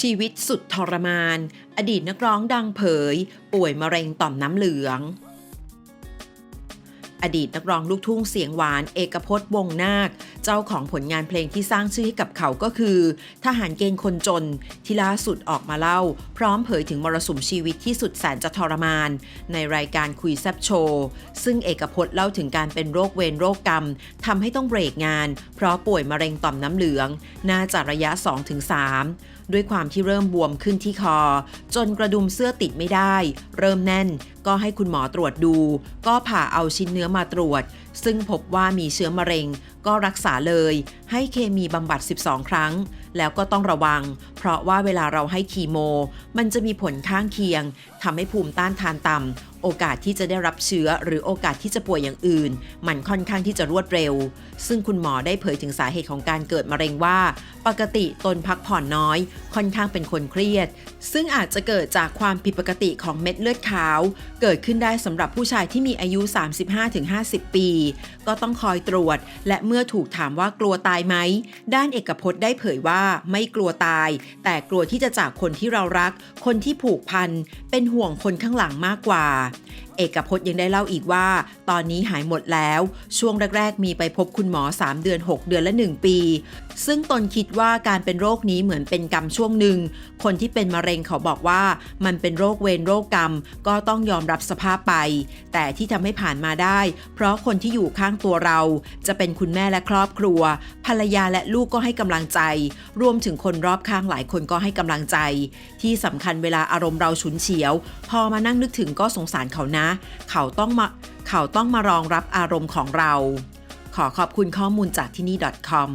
ชีวิตสุดทรมาน อดีตนักร้องดังเผย ป่วยมะเร็งต่อมน้ำเหลือง อดีตนักร้องลูกทุ่งเสียงหวาน เอกพจน์วงนาค เจ้าของผลงานเพลงที่สร้างชื่อให้กับเขาก็คือ ทหารเกณฑ์คนจน ที่ล่าสุดออกมาเล่า พร้อมเผยถึงมรสุมชีวิตที่สุดแสนจะทรมาน ในรายการคุยแซบโชว์ซึ่งเอกพจน์เล่าถึงการเป็นโรคเวรโรคกรรมทำให้ต้องเบรกงาน เพราะป่วยมะเร็งต่อมน้ำเหลือง น่าจะระยะ 2-3 ด้วยความที่เริ่มบวมขึ้นที่คอ จนกระดุมเสื้อติดไม่ได้ เริ่มแน่น ก็ให้คุณหมอตรวจดู ก็ผ่าเอาชิ้นเนื้อมาตรวจ ซึ่งพบว่ามีเชื้อมะเร็ง ก็รักษาเลย ให้เคมีบำบัด 12 ครั้ง แล้วก็ต้องระวัง เพราะว่าเวลาเราให้คีโม มันจะมีผลข้างเคียงทำให้ภูมิต้านทานต่ำโอกาสที่จะได้รับเชื้อหรือโอกาสที่จะป่วยอย่างอื่น มันค่อนข้างที่จะรวดเร็ว ซึ่งคุณหมอได้เผยถึงสาเหตุของการเกิดมะเร็งว่า ปกติตนพักผ่อนน้อย ค่อนข้างเป็นคนเครียด ซึ่งอาจจะเกิดจากความผิดปกติของเม็ดเลือดขาว เกิดขึ้นได้สำหรับผู้ชายที่มีอายุ 35-50 ปี ก็ต้องคอยตรวจและเมื่อมื่อถูกถามว่ากลัวตายไหม ด้านเอกพจน์ได้เผยว่าไม่กลัวตาย แต่กลัวที่จะจากคนที่เรารัก คนที่ผูกพัน เป็นห่วงคนข้างหลังมากกว่า เอกพจน์ยังได้เล่าอีกว่า ตอนนี้หายหมดแล้ว ช่วงแรก ๆ มีไปพบคุณหมอ 3 เดือน 6 เดือนและ 1 ปี ซึ่งตนคิดว่าการเป็นโรคนี้เหมือนเป็นกรรมช่วงหนึ่ง คนที่เป็นมะเร็งเขาบอกว่า มันเป็นโรคเวรโรคกรรม ก็ต้องยอมรับสภาพไป แต่ที่ทำให้ผ่านมาได้ เพราะคนที่อยู่ข้างตัวเรา จะเป็นคุณแม่และครอบครัว ภรรยาและลูกก็ให้กำลังใจ รวมถึงคนรอบข้างหลายคนก็ให้กำลังใจ ที่สำคัญเวลาอารมณ์เราฉุนเฉียว พอมานั่งนึกถึงก็สงสารเขานะ เขาต้องมาเขาต้องมารองรับอารมณ์ของเรา ขอขอบคุณข้อมูลจากที่นี่ .com